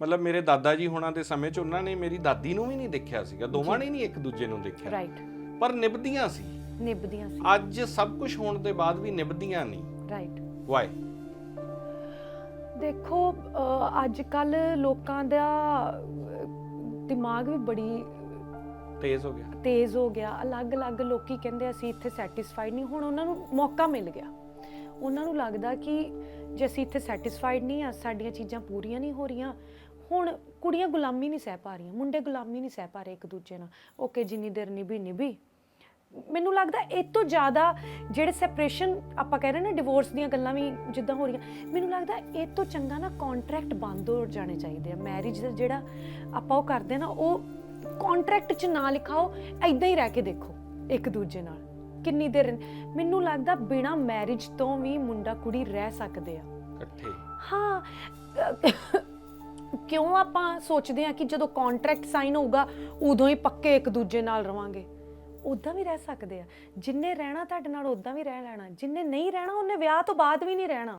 ਮਤਲਬ ਮੇਰੇ ਦਾਦਾ ਜੀ ਹੋਣਾ ਦੇ ਸਮੇਂ 'ਚ ਉਹਨਾਂ ਨੇ ਮੇਰੀ ਦਾਦੀ ਨੂੰ ਵੀ ਨਹੀਂ ਦੇਖਿਆ ਸੀਗਾ ਦੋਵਾਂ ਨੇ ਨਹੀਂ ਇੱਕ ਦੂਜੇ ਨੂੰ ਦੇਖਿਆ। ਰਾਈਟ ਪਰ ਨਿਭਦੀਆਂ ਸੀ। ਨਿਭਦੀਆਂ ਸੀ। ਅੱਜ ਸਭ ਕੁਝ ਹੋਣ ਦੇ ਬਾਅਦ ਵੀ ਨਿਭਦੀਆਂ ਨਹੀਂ। ਰਾਈਟ ਵਾਈ ਦੇਖੋ ਅੱਜ ਕੱਲ ਲੋਕਾਂ ਦਾ ਦਿਮਾਗ ਵੀ ਬੜੀ ਤੇਜ਼ ਹੋ ਗਿਆ। ਤੇਜ਼ ਹੋ ਗਿਆ। ਅਲੱਗ-ਅਲੱਗ ਲੋਕੀ ਕਹਿੰਦੇ ਅਸੀਂ ਇੱਥੇ ਸੈਟੀਸਫਾਈਡ ਨਹੀਂ। ਹੁਣ ਉਹਨਾਂ ਨੂੰ ਮੌਕਾ ਮਿਲ ਗਿਆ। ਉਹਨਾਂ ਨੂੰ ਲੱਗਦਾ ਕਿ ਜੇ ਅਸੀਂ ਇੱਥੇ ਸੈਟੀਸਫਾਈਡ ਨਹੀਂ ਆ, ਸਾਡੀਆਂ ਚੀਜ਼ਾਂ ਪੂਰੀਆਂ ਨਹੀਂ ਹੋ ਰਹੀਆਂ, ਹੁਣ ਕੁੜੀਆਂ ਗੁਲਾਮੀ ਨਹੀਂ ਸਹਿ ਪਾ ਰਹੀਆਂ, ਮੁੰਡੇ ਗੁਲਾਮੀ ਨਹੀਂ ਸਹਿ ਪਾ ਰਹੇ ਇੱਕ ਦੂਜੇ ਨਾਲ। ਓਕੇ ਜਿੰਨੀ ਦੇਰ ਨਿਭੀ ਨਿਭੀ। ਮੈਨੂੰ ਲੱਗਦਾ ਇਹ ਤੋਂ ਜ਼ਿਆਦਾ ਜਿਹੜੇ ਸੈਪਰੇਸ਼ਨ ਆਪਾਂ ਕਹਿ ਰਹੇ ਨਾ ਡਿਵੋਰਸ ਦੀਆਂ ਗੱਲਾਂ ਵੀ ਜਿੱਦਾਂ ਹੋ ਰਹੀਆਂ, ਮੈਨੂੰ ਲੱਗਦਾ ਇਹ ਤੋਂ ਚੰਗਾ ਨਾ ਕੰਟਰੈਕਟ ਬੰਦ ਹੋ ਜਾਣੇ ਚਾਹੀਦੇ ਆ। ਮੈਰਿਜ ਦਾ ਜਿਹੜਾ ਆਪਾਂ ਉਹ ਕਰਦੇ ਆ ਨਾ, ਉਹ ਕੰਟਰੈਕਟ 'ਚ ਨਾ ਲਿਖਾਓ ਐਦਾਂ ਹੀ ਰਹਿ ਕੇ ਦੇਖੋ ਇੱਕ ਦੂਜੇ ਨਾਲ। ਕਿੰਨੀ ਦੇਰ ਮੈਨੂੰ ਲੱਗਦਾ ਬਿਨਾ ਮੈਰਿਜ ਤੋਂ ਵੀ ਮੁੰਡਾ ਕੁੜੀ ਰਹਿ ਸਕਦੇ ਆ। ਇਕੱਠੇ? ਹਾਂ। ਕਿਉਂ ਆਪਾਂ ਸੋਚਦੇ ਆ ਕਿ ਜਦੋਂ ਕੰਟਰੈਕਟ ਸਾਈਨ ਹੋਊਗਾ ਉਦੋਂ ਹੀ ਪੱਕੇ ਇੱਕ ਦੂਜੇ ਨਾਲ ਰਵਾਂਗੇ? ਉਦਾਂ ਵੀ ਰਹਿ ਸਕਦੇ ਆ। ਜਿੰਨੇ ਰਹਿਣਾ ਤੁਹਾਡੇ ਨਾਲ ਉਦਾਂ ਵੀ ਰਹਿ ਲੈਣਾ। ਜਿੰਨੇ ਨਹੀਂ ਰਹਿਣਾ ਉਹਨੇ ਵਿਆਹ ਤੋਂ ਬਾਅਦ ਵੀ ਨਹੀਂ ਰਹਿਣਾ।